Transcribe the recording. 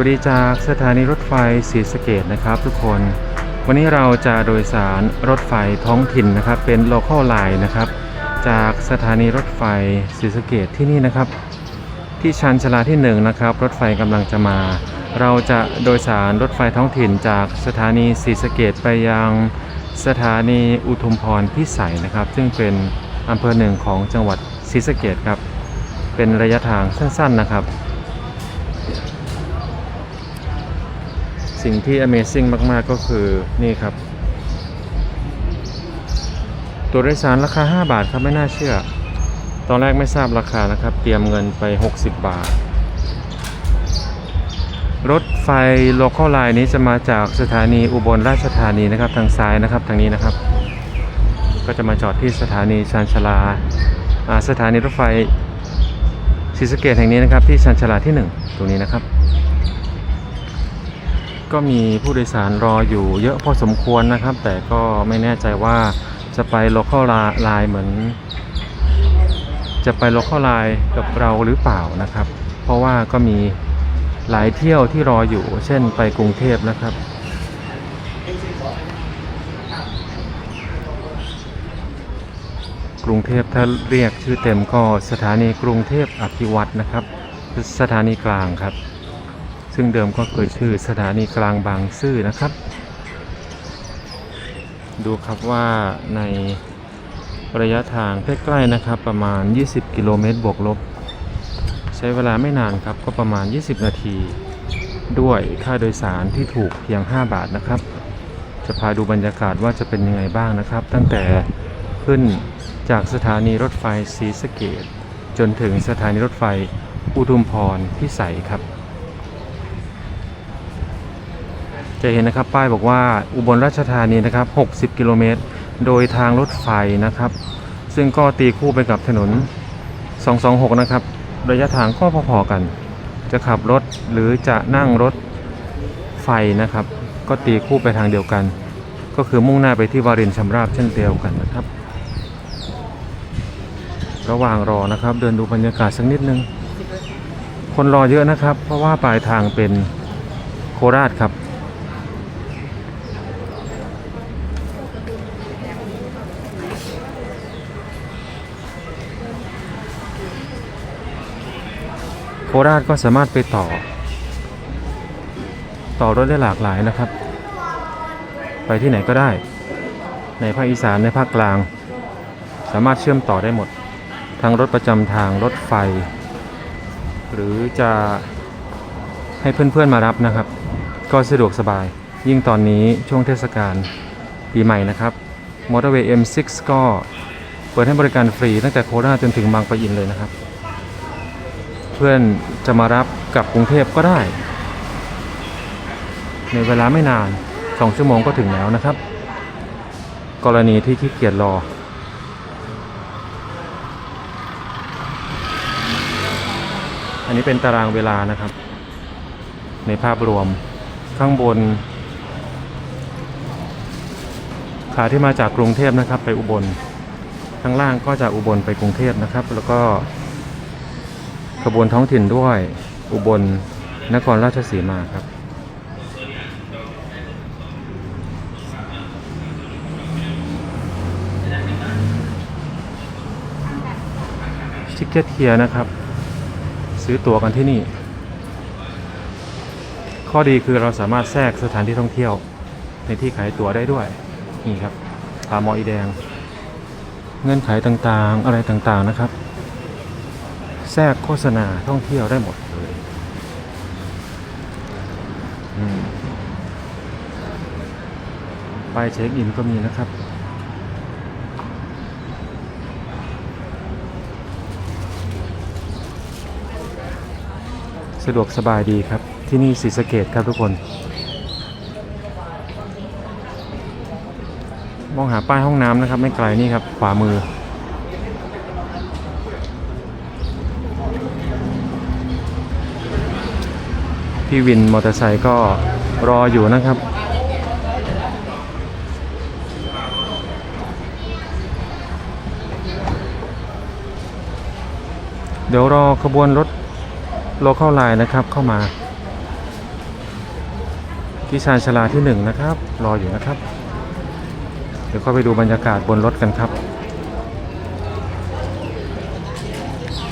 วัสดีจากสถานีรถไฟศรีสะเกดนะครับทุกคน วันนี้เราจะโดยสารรถไฟท้องถิ่นนะครับ เป็น local line นะครับ จากสถานีรถไฟศรีสะเกดที่นี่นะครับ ที่ชันชลาที่หนึ่งนะครับ รถไฟกำลังจะมา เราจะโดยสารรถไฟท้องถิ่นจากสถานีศรีสะเกดไปยังสถานีอุทุมพรพิสัยนะครับ ซึ่งเป็นอำเภอหนึ่งของจังหวัดศรีสะเกดครับ เป็นระยะทางสั้นๆนะครับ สิ่งที่ Amazing มาก ๆ ก็คือนี่ครับ ตัวโดยสารราคา 5 บาทครับไม่น่าเชื่อ ตอนแรกไม่ทราบราคานะครับ เตรียมเงินไป 60 บาท รถไฟ local line นี้จะมาจากสถานีอุบลราชธานีนะครับ ทางซ้ายนะครับทางนี้นะครับ ก็จะมาจอดที่สถานีชานชลาสถานีรถไฟศรีสะเกดแห่งนี้นะครับที่ชานชลาที่ 1 ตรงนี้นะครับ ก็มีผู้โดยสารรออยู่เยอะพอสมควรนะครับ แต่ก็ไม่แน่ใจว่าจะไป local line เหมือน จะไป local line กับเราหรือเปล่านะครับ เพราะว่าก็มีหลายเที่ยวที่รออยู่ เช่นไปกรุงเทพนะครับกรุงเทพถ้าเรียกชื่อเต็มก็สถานีกรุงเทพอภิวัตนะครับ สถานีกลางครับ ซึ่งเดิมก็เคยชื่อสถานีกลางบางซื่อนะครับ ดูครับว่าในระยะทางใกล้ๆนะครับ ประมาณ 20 กิโลเมตรบวกลบ ใช้เวลาไม่นานครับก็ประมาณ 20 นาที ด้วยค่าโดยสารที่ถูกเพียง 5 บาทนะครับ จะพาดูบรรยากาศว่าจะเป็นยังไงบ้างนะครับ ตั้งแต่ขึ้นจากสถานีรถไฟศรีสะเกดจนถึงสถานีรถไฟอุทุมพรพิสัยครับ จะเห็นนะครับป้ายบอกว่าอุบลราชธานีนะครับ 60 กิโลเมตร โดยทางรถไฟนะครับ ซึ่งก็ตีคู่ไปกับถนน 226 นะครับ ระยะทางก็พอๆกัน จะขับรถหรือจะนั่งรถไฟนะครับ ก็ตีคู่ไปทางเดียวกัน ก็คือมุ่งหน้าไปที่วารินชำราบเช่นเดียวกันนะครับ ระหว่างรอนะครับ เดินดูบรรยากาศสักนิดนึง คนรอเยอะนะครับ เพราะว่าปลายทางเป็นโคราชครับ โคราชก็สามารถไปต่อ ต่อรถได้หลากหลายนะครับ ไปที่ไหนก็ได้ ในภาคอีสานในภาคกลาง สามารถเชื่อมต่อได้หมด ทั้งรถประจำทางรถไฟ หรือจะให้เพื่อนๆมารับนะครับ ก็สะดวกสบาย ยิ่งตอนนี้ช่วงเทศกาลปีใหม่นะครับมอเตอร์เวย์ M6 ก็เปิดให้บริการฟรีตั้งแต่โคราชจนถึงบางปะอินเลยนะครับ เพื่อนจะมารับกลับกรุงเทพก็ได้ ในเวลาไม่นาน2ชั่วโมงก็ถึงแล้วนะครับ กรณีที่ขี้เกียจรอ อันนี้เป็นตารางเวลานะครับ ในภาพรวมข้างบน ขาที่มาจากกรุงเทพนะครับ ไปอุบลข้างล่างก็จากอุบลไปกรุงเทพนะครับ แล้วก็ ขบวนท้องถิ่นด้วย อุบลนครราชสีมาครับ ชิคเก็ตเทียนะครับ ซื้อตั๋วกันที่นี่ ข้อดีคือเราสามารถแทรกสถานที่ท่องเที่ยว ในที่ขายตั๋วได้ด้วย นี่ครับผามออีแดง เงื่อนไขต่างๆ อะไรต่างๆนะครับ แทรกโฆษณาท่องเที่ยวได้หมดเลยอืมป้ายเช็คอินก็มีนะครับสะดวกสบายดีครับ ที่นี่ศรีสะเกดครับทุกคน มองหาป้ายห้องน้ำนะครับ ไม่ไกลนี่ครับขวามือ พี่วินมอเตอร์ไซค์ก็รออยู่นะครับ เดี๋ยวรอขบวนรถโลเข้าไลน์นะครับเข้ามา ที่ชานชาลาที่หนึ่งนะครับ รออยู่นะครับ เดี๋ยวเข้าไปดูบรรยากาศบนรถกันครับ